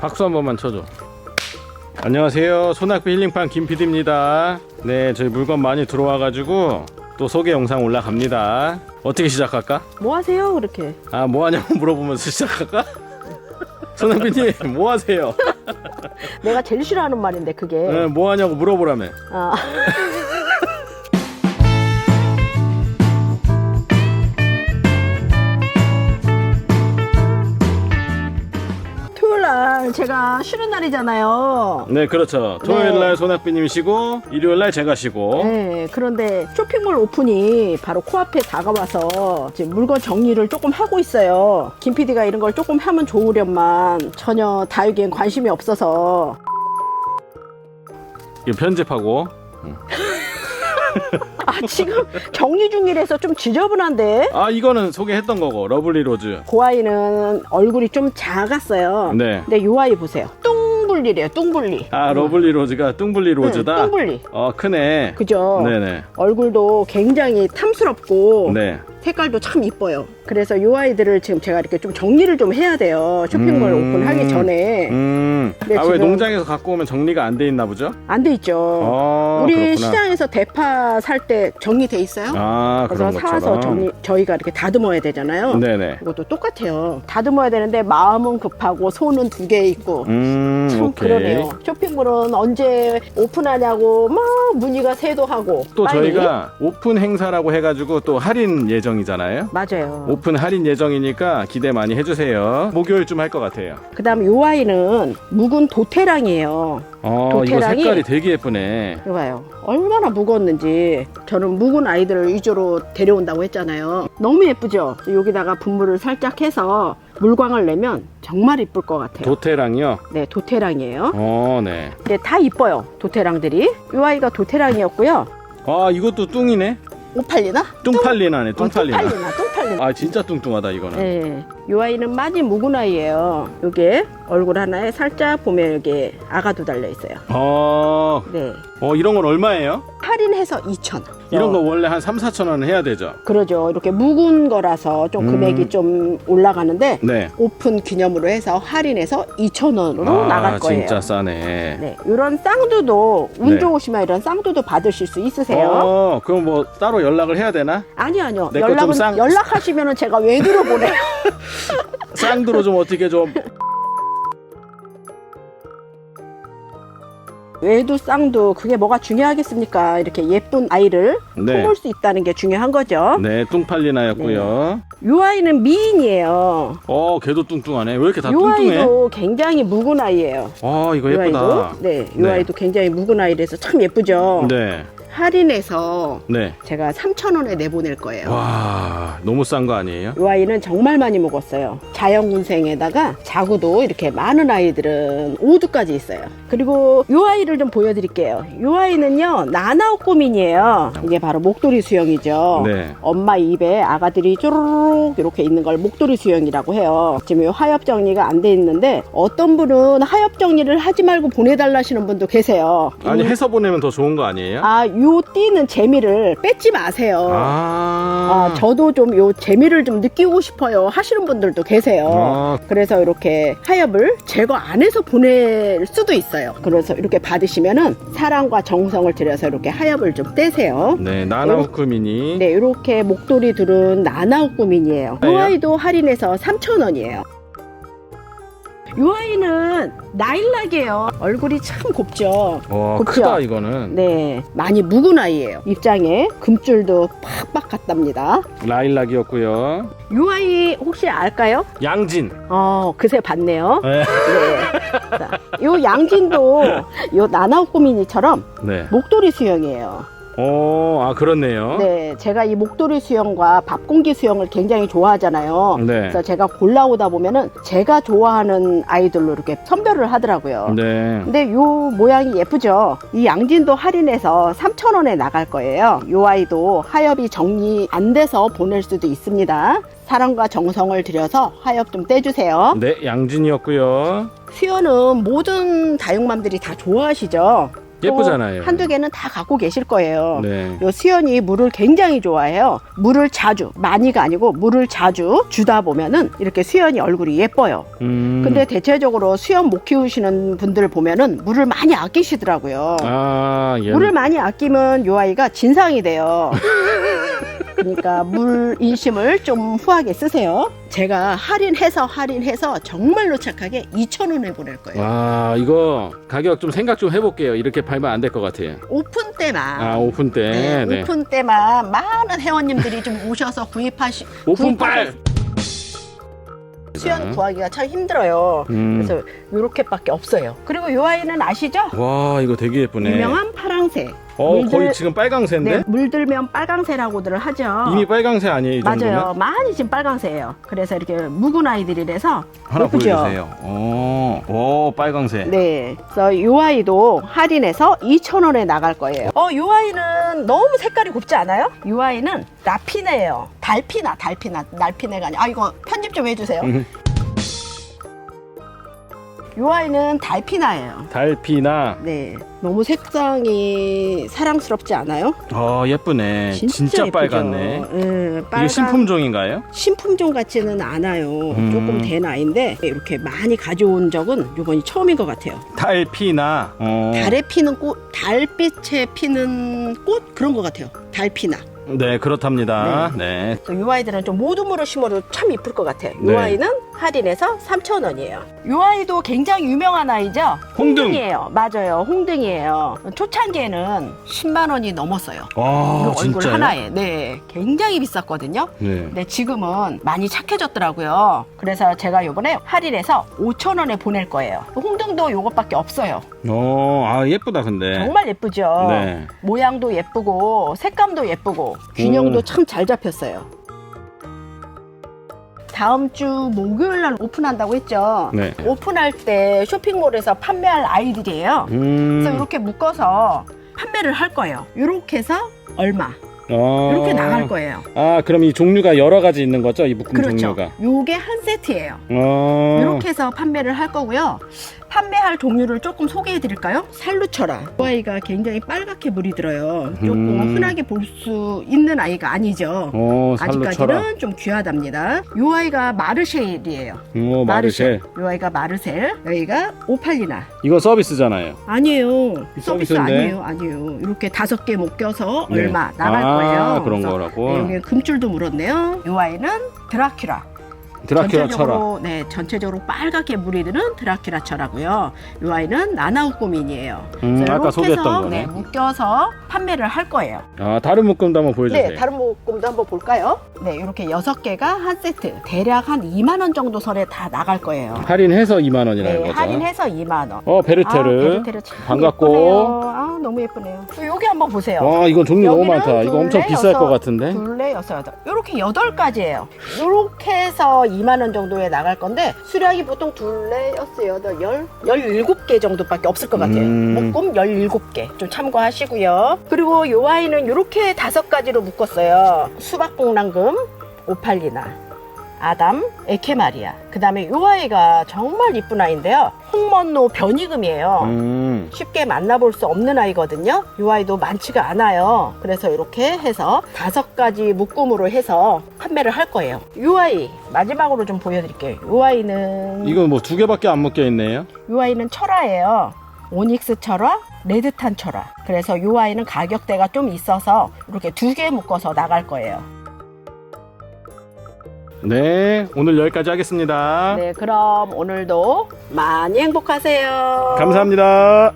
박수 한 번만 쳐줘. 안녕하세요. 손학비 힐링판 김PD입니다. 네, 저희 물건 많이 들어와가지고 또 소개 영상 올라갑니다. 어떻게 시작할까? 뭐 하세요 그렇게? 아, 뭐 하냐고 물어보면서 시작할까? 손학비님, 뭐 하세요? 내가 제일 싫어하는 말인데 그게. 네, 뭐 하냐고 물어보라며. 아. 날 제가 쉬는 날이잖아요. 네, 그렇죠. 토요일 날 손학비님 쉬고, 일요일 날 제가 쉬고. 네, 그런데 쇼핑몰 오픈이 바로 코앞에 다가와서 지금 물건 정리를 조금 하고 있어요. 김 PD가 이런 걸 조금 하면 좋으련만 전혀 다육이엔 관심이 없어서 이거 편집하고. 아 지금 정리 중이라서 좀 지저분한데 아, 이거는 소개했던 거고, 러블리 로즈. 그 아이는 얼굴이 좀 작았어요. 네. 근데 요 아이 보세요. 뚱불리래요. 뚱불리. 아, 러블리 로즈가 뚱블리 로즈다? 응, 뚱불리. 어, 크네. 그죠? 네네. 얼굴도 굉장히 탐스럽고 네. 색깔도 참 이뻐요. 그래서 요 아이들을 지금 제가 이렇게 좀 정리를 좀 해야 돼요. 쇼핑몰 음. 오픈하기 전에 음. 네, 아, 왜 지금- 농장에서 갖고 오면 정리가 안 돼 있나 보죠? 안 돼 있죠. 어, 우리 그렇구나. 시장에서 대파 살 때 정리돼 있어요. 아, 그래서 그런 사서 것처럼. 정리, 저희가 이렇게 다듬어야 되잖아요. 네네. 이것도 똑같아요. 다듬어야 되는데 마음은 급하고 손은 두 개 있고 음, 참 오케이. 그러네요. 쇼핑몰은 언제 오픈하냐고 막 문의가 새도 하고 또 빨리. 저희가 오픈 행사라고 해가지고 또 할인 예정이잖아요. 맞아요. 오픈 할인 예정이니까 기대 많이 해주세요. 목요일쯤 할 것 같아요. 그 다음 요 아이는 묵은 도태랑이에요. 어, 이거 도태랑이- 색깔이 되게 예쁘네. 이거 봐요. 얼마나 무거웠는지 저는 묵은 아이들을 위주로 데려온다고 했잖아요. 너무 예쁘죠? 여기다가 분무를 살짝 해서 물광을 내면 정말 이쁠 것 같아요. 도태랑이요. 네, 도태랑이에요. 어, 네. 근데 다 이뻐요. 도태랑들이. 이 아이가 도태랑이었고요. 아, 이것도 뚱이네. 오팔리나? 뚱팔리나네, 어, 뚱팔리나. 뚱팔리나, 뚱팔리나. 아, 진짜 뚱뚱하다, 이거는. 네. 이 아이는 마지 묵은 아이예요. 요게 얼굴 하나에 살짝 보면 여기 아가도 달려 있어요. 어, 네. 어, 이런 건 얼마예요? 할인해서 2,000원. 이런 거 원래 한 3, 4천 원 해야 되죠? 그러죠. 이렇게 묵은 거라서 좀 음. 금액이 좀 올라가는데 네. 오픈 기념으로 해서 할인해서 2,000원으로 나갈 거예요. 아, 진짜 싸네. 네. 이런 쌍두도 운 네. 좋으시면 이런 쌍두도 받으실 수 있으세요. 어, 그럼 뭐 따로 연락을 해야 되나? 아니요, 아니요. 내거좀 연락은 쌍- 연락하시면은 제가 외두로 보내요. 쌍두로 좀 어떻게 좀 외두 쌍두 그게 뭐가 중요하겠습니까? 이렇게 예쁜 아이를 네. 품을 수 있다는 게 중요한 거죠. 네, 뚱팔리나였고요. 이 아이는 미인이에요. 어, 걔도 뚱뚱하네. 왜 이렇게 다이 뚱뚱해? 아이도 굉장히 묵은 아이예요. 아, 이거 이 예쁘다. 아이도 네, 이 네. 아이도 굉장히 묵은 아이라서 참 예쁘죠. 네. 할인해서 네. 제가 3,000원에 내보낼 거예요. 와, 너무 싼 거 아니에요? 이 아이는 정말 많이 먹었어요. 자연군생에다가 자구도 이렇게 많은 아이들은 5두까지 있어요. 그리고 이 아이를 좀 보여드릴게요. 이 아이는요 나나오꼬민이에요. 이게 바로 목도리 수영이죠. 네. 엄마 입에 아가들이 쪼르륵 이렇게 있는 걸 목도리 수영이라고 해요. 지금 이 하엽 정리가 안 돼 있는데 어떤 분은 하엽 정리를 하지 말고 보내달라시는 분도 계세요. 아니, 이- 해서 보내면 더 좋은 거 아니에요? 아, 요 띄는 재미를 뺏지 마세요. 아. 아, 저도 좀 요 재미를 좀 느끼고 싶어요 하시는 분들도 계세요. 아. 그래서 이렇게 하엽을 제거 안 해서 보낼 수도 있어요. 그래서 이렇게 받으시면은 사랑과 정성을 들여서 이렇게 하엽을 좀 떼세요. 네, 나나우크 미니. 네, 이렇게 목도리 둘은 나나우꾸민이에요. 이 왜요? 아이도 할인해서 3,000원이에요. 이 아이는 나일락이에요. 얼굴이 참 곱죠. 와, 그쵸? 크다, 이거는. 네, 많이 묵은 아이예요. 입장에 금줄도 팍팍 갔답니다. 라일락이었고요. 이 아이 혹시 알까요? 양진. 어, 그새 봤네요. 네. 네. 자, 요 양진도 요 나나오꾸미니처럼 네. 목도리 수영이에요. 어, 아, 그렇네요. 네, 제가 이 목도리 수영과 밥공기 수영을 굉장히 좋아하잖아요. 네. 그래서 제가 골라오다 보면은 제가 좋아하는 아이들로 이렇게 선별을 하더라고요. 네. 근데 요 모양이 예쁘죠? 이 양진도 할인해서 3,000원에 나갈 거예요. 요 아이도 하엽이 정리 안 돼서 보낼 수도 있습니다. 사랑과 정성을 들여서 하엽 좀 떼주세요. 네, 양진이었고요. 수연은 모든 다육맘들이 다 좋아하시죠? 또 예쁘잖아요. 한두 개는 다 갖고 계실 거예요. 네. 요 수연이 물을 굉장히 좋아해요. 물을 자주, 많이가 아니고 물을 자주 주다 보면은 이렇게 수연이 얼굴이 예뻐요. 음. 근데 대체적으로 수연 못 키우시는 분들 보면은 물을 많이 아끼시더라고요. 아, 예. 물을 많이 아끼면 요 아이가 진상이 돼요. 그러니까 물 인심을 좀 후하게 쓰세요. 제가 할인해서 할인해서 정말로 착하게 2,000원에 보낼 거예요. 와, 이거 가격 좀 생각 좀 해볼게요. 이렇게 팔면 안 될 것 같아요. 오픈 때만 아, 오픈 때. 네, 네. 오픈 때만 많은 회원님들이 좀 오셔서 구입하시 오픈 빨! 수연 구하기가 참 힘들어요. 음. 그래서 요렇게밖에 없어요. 그리고 요 아이는 아시죠? 와, 이거 되게 예쁘네. 유명한 파랑새. 어, 물들- 거의 지금 빨강새인데? 네, 물들면 빨강새라고들 하죠. 이미 빨강새 아니에요, 이 정도면? 맞아요. 많이 지금 빨강새예요. 그래서 이렇게 묵은 아이들이라서 하나 예쁘죠? 보여주세요. 오, 오, 빨강새. 네. 그래서 이 아이도 할인해서 2,000원에 나갈 거예요. 어, 이 아이는 너무 색깔이 곱지 않아요? 이 아이는 나피네예요. 달피나, 달피나, 날피네가 아니야. 아, 이거 편집 좀 해주세요. 음. 이 아이는 달피나예요. 달피나. 네. 너무 색상이 사랑스럽지 않아요? 어, 예쁘네. 진짜, 예쁘죠? 빨갛네. 예, 이게 빨간 신품종인가요? 신품종 같지는 않아요. 음. 조금 된 아이인데 이렇게 많이 가져온 적은 이번이 처음인 것 같아요. 달피나. 어. 달에 피는 꽃, 달빛에 피는 꽃 그런 것 같아요. 달피나. 네, 그렇답니다. 네. 그래서 이 아이들은 좀 모둠으로 심어도 참 이쁠 것 같아요. 이 네. 아이는 할인해서 3,000원이에요. 이 아이도 굉장히 유명한 아이죠. 홍등. 홍등이에요. 맞아요. 홍등이에요. 초창기에는 10만 원이 넘었어요. 와, 이 얼굴 진짜요? 하나에. 네. 굉장히 비쌌거든요. 네. 근데 지금은 많이 착해졌더라고요. 그래서 제가 요번에 할인해서 5,000원에 보낼 거예요. 홍등도 요것밖에 없어요. 어, 아, 예쁘다, 근데. 정말 예쁘죠? 네. 모양도 예쁘고 색감도 예쁘고 균형도 오. 참잘 잡혔어요. 다음 주 목요일 날 오픈한다고 했죠. 네. 오픈할 때 쇼핑몰에서 판매할 아이들이에요. 음. 그래서 이렇게 묶어서 판매를 할 거예요. 이렇게 해서 얼마 어. 이렇게 나갈 거예요. 아, 그럼 이 종류가 여러 가지 있는 거죠? 이 묶음 그렇죠. 종류가. 요게 한 세트예요. 어. 이렇게 해서 판매를 할 거고요. 판매할 종류를 조금 소개해 드릴까요? 살루철아. 이 아이가 굉장히 빨갛게 물이 들어요. 조금 음. 흔하게 볼 수 있는 아이가 아니죠. 어, 살루쳐라. 아직까지는 좀 귀하답니다. 이 아이가 마르쉐일이에요. 어, 마르쉐. 이 아이가 마르셀. 여기가 오팔리나. 이거 서비스잖아요. 아니에요. 서비스 서비스인데? 아니에요. 아니에요. 이렇게 다섯 개 묶여서 네. 얼마 나갈 아, 거예요. 그런 그래서 거라고. 네, 여기 금줄도 물었네요. 이 아이는 드라큘라. 드라큘라. 전체적으로 네 전체적으로 빨갛게 물이 드는 드라큘라 철하고요. 이 아이는 나나우 꼬민이에요. 음, 그래서 아까 이렇게 소개했던 해서, 거네. 네, 묶여서 판매를 할 거예요. 아, 다른 묶음도 한번 보여주세요. 네, 다른 묶음도 한번 볼까요? 네, 이렇게 여섯 개가 한 세트, 대략 한 2만 원 정도 선에 다 나갈 거예요. 할인해서 2만 원이라는 네, 거죠. 할인해서 2만 원. 어, 베르테르. 아, 베르테르 참 반갑고. 예쁘네요. 아, 너무 예쁘네요. 또 여기 한번 보세요. 와, 이건 종류 너무 여기는 많다. 이거 엄청 비쌀 여섯, 것 같은데. 둘레 여섯 여덟 이렇게 여덟 가지예요. 이렇게 해서 2만 원 정도에 나갈 건데 수량이 보통 둘레 여섯 여덟 열 열일곱 개 정도밖에 없을 것 같아요. 음. 묶음 열일곱 개 좀 참고하시고요. 그리고 요 아이는 이렇게 다섯 가지로 묶었어요. 수박봉랑금, 오팔리나. 아담, 에케마리아. 그 다음에 요 아이가 정말 이쁜 아이인데요. 홍먼노 변이금이에요. 음. 쉽게 만나볼 수 없는 아이거든요. 이 아이도 많지가 않아요. 그래서 이렇게 해서 다섯 가지 묶음으로 해서 판매를 할 거예요. 이 아이 마지막으로 좀 보여드릴게요. 이 아이는 이거 뭐두 개밖에 안 묶여 있네요. 이 아이는 철화예요. 오닉스 철화, 레드탄 철화. 그래서 이 아이는 가격대가 좀 있어서 이렇게 두 개 묶어서 나갈 거예요. 네, 오늘 여기까지 하겠습니다. 네, 그럼 오늘도 많이 행복하세요. 감사합니다.